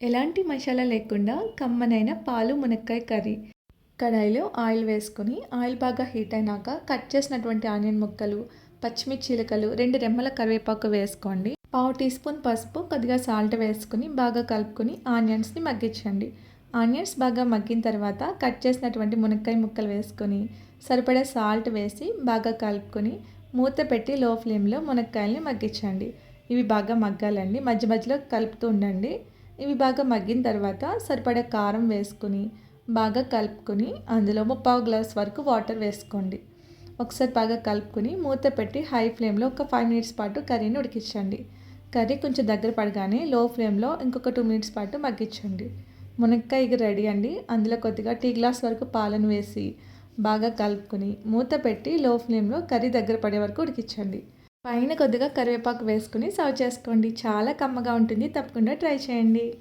ఎలాంటి మసాలా లేకుండా కమ్మనైన పాలు మునక్కాయ కర్రీ. కడాయిలో ఆయిల్ వేసుకొని ఆయిల్ బాగా హీట్ అయినాక కట్ చేసినటువంటి ఆనియన్ ముక్కలు పచ్చిమిర్చిలకలు రెండు రెమ్మల కరివేపాకు వేసుకోండి. పావు టీ స్పూన్ పసుపు కొద్దిగా సాల్ట్ వేసుకుని బాగా కలుపుకొని ఆనియన్స్ని మగ్గించండి. ఆనియన్స్ బాగా మగ్గిన తర్వాత కట్ చేసినటువంటి మునక్కాయ ముక్కలు వేసుకొని సరిపడా సాల్ట్ వేసి బాగా కలుపుకొని మూత పెట్టి లో ఫ్లేమ్లో మునక్కాయల్ని మగ్గించండి. ఇవి బాగా మగ్గాలండి. మధ్య మధ్యలో కలుపుతూ ఉండండి. ఇవి బాగా మగ్గిన తర్వాత సరిపడే కారం వేసుకుని బాగా కలుపుకొని అందులో ముప్పావు గ్లాస్ వరకు వాటర్ వేసుకోండి. ఒకసారి బాగా కలుపుకొని మూత పెట్టి హై ఫ్లేమ్లో ఒక ఫైవ్ మినిట్స్ పాటు కర్రీని ఉడికించండి. కర్రీ కొంచెం దగ్గర పడగానే లో ఫ్లేమ్లో ఇంకొక టూ మినిట్స్ పాటు మగ్గించండి. మునక్కాయ రెడీ అండి. అందులో కొద్దిగా టీ గ్లాస్ వరకు పాలను వేసి బాగా కలుపుకొని మూత పెట్టి లో ఫ్లేమ్లో కర్రీ దగ్గర పడే వరకు ఉడికించండి. పైన కొద్దిగా కరివేపాకు వేసుకుని సర్వ్ చేసుకోండి. చాలా కమ్మగా ఉంటుంది. తప్పకుండా ట్రై చేయండి.